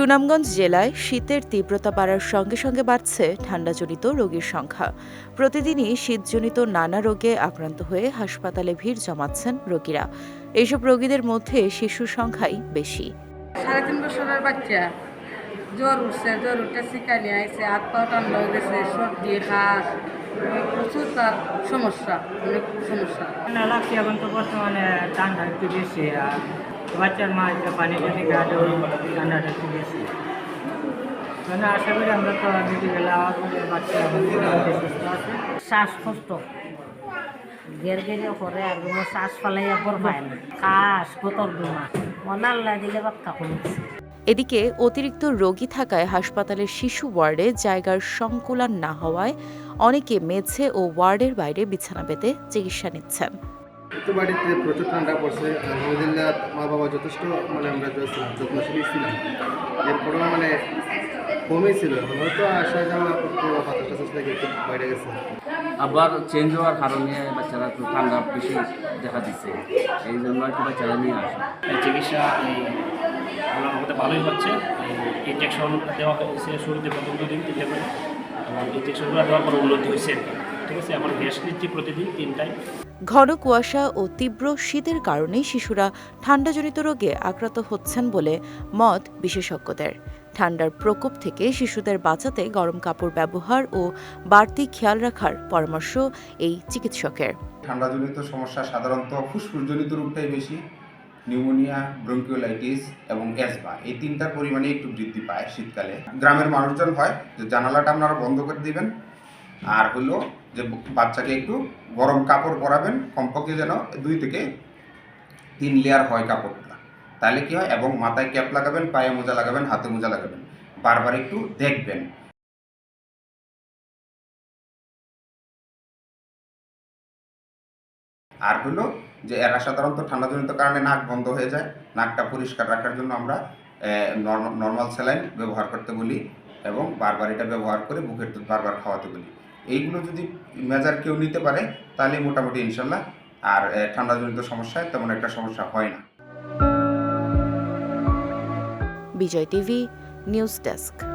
সুনামগঞ্জ জেলায় শীতের তীব্রতা বাড়ার সঙ্গে সঙ্গে বাড়ছে ঠান্ডাজনিত রোগীর সংখ্যা। প্রতিদিনই শীতজনিত নানা রোগে আক্রান্ত হয়ে হাসপাতালে ভিড় জমাচ্ছেন রোগীরা। এইসব রোগীদের মধ্যে শিশুর সংখ্যাই বেশি। সাড়ে তিন বছরের বাচ্চা। জ্বর উঠছে জ্বর উঠে শিকানি আইছে হাত পা টান হয়ে গেছে সর্দি হাঁস প্রচুর তার সমস্যা অনেক সমস্যা। লাগছে এখন তো বর্তমানে ঠান্ডা একটু বেশি আর বাচ্চার মা একটা পানি টানি খাওয়াতে ঠান্ডাটা একটু বেশি। মানে আশা করি আমরা তো মেডিকেলে আওয়াজ বাচ্চা সুস্থ আছে। শ্বাসকষ্ট। গের গেরে করে আর কোনো শ্বাস ফালাইয়া পায় না। কাশ কতর দিলে বাক্কা কমেছে এদিকে অতিরিক্ত রোগী থাকায় হাসপাতালের শিশু ওয়ার্ডে জায়গার সংকুলান না হওয়ায় অনেকে মেঝে ও ওয়ার্ডের বাইরে বিছানা পেতে চিকিৎসা নিচ্ছেন। তো বাড়িতে প্রচুর ঠান্ডা পড়ছে আলহামদুলিল্লাহ মা বাবা যথেষ্ট মানে আমরা যত্ন- যত্নশীলই ছিলাম। এরপরেও মানে কমই ছিল হয়তো আসা যাওয়া একটু বাতাস টাতাস লেগে একটু বাইরে গেছে। আবার চেঞ্জ হওয়ার কারণে বাচ্চারা একটু ঠান্ডা বেশি দেখা দিচ্ছে এই জন্য একটু বাচ্চারা নিয়ে আসে। এই চিকিৎসা এই, আল্লাহর ভালোই হচ্ছে ইঞ্জেকশন দেওয়া হয়েছে শুরুতে প্রথম দুদিন তিনটে করে এবং ইঞ্জেকশনগুলো দেওয়ার পর উন্নতি হয়েছে আর কি। ঠিক আছে আমার গ্যাস নিচ্ছি প্রতিদিন ঘন কুয়াশা ও তীব্র শীতের কারণে শিশুরা ঠান্ডাজনিত রোগে আক্রান্ত হচ্ছেন বলে মত বিশেষজ্ঞদের। ঠান্ডার প্রকোপ থেকে শিশুদের বাঁচাতে গরম কাপড় ব্যবহার ও বাড়তি খেয়াল রাখার পরামর্শ এই চিকিৎসকের। ঠান্ডাজনিত সমস্যা সাধারণত ফুসফুসজনিত রোগটাই বেশি নিউমোনিয়া ব্রঙ্কিওলাইটিস এবং অ্যাজমা এই তিনটার পরিমাণে একটু বৃদ্ধি পায় শীতকালে। গ্রামের মানুষজন হয় যে জানালাটা আপনারা বন্ধ করে দিবেন। আর হলো যে বাচ্চাকে একটু গরম কাপড় পরাবেন, কমপক্ষে যেন দুই থেকে তিন লেয়ার হয় কাপড়টা। তাহলে কি হয়? এবং মাথায় ক্যাপ লাগাবেন, পায়ে মোজা লাগাবেন, হাতে মোজা লাগাবেন। বারবার একটু দেখবেন। আর হলো যে এরা সাধারণত ঠান্ডাজনিত কারণে নাক বন্ধ হয়ে যায়। নাকটা পরিষ্কার রাখার জন্য আমরা নর্মাল স্যালাইন ব্যবহার করতে বলি এবং বারবার এটা ব্যবহার করে বুকের দুধ বারবার খাওয়াতে বলি। এইগুলো যদি মেজার কেউ নিতে পারে তাহলে মোটামুটি ইনশাল্লাহ। আর ঠান্ডাজনিত সমস্যায় তেমন একটা সমস্যা হয় না। Bijoy TV, news desk.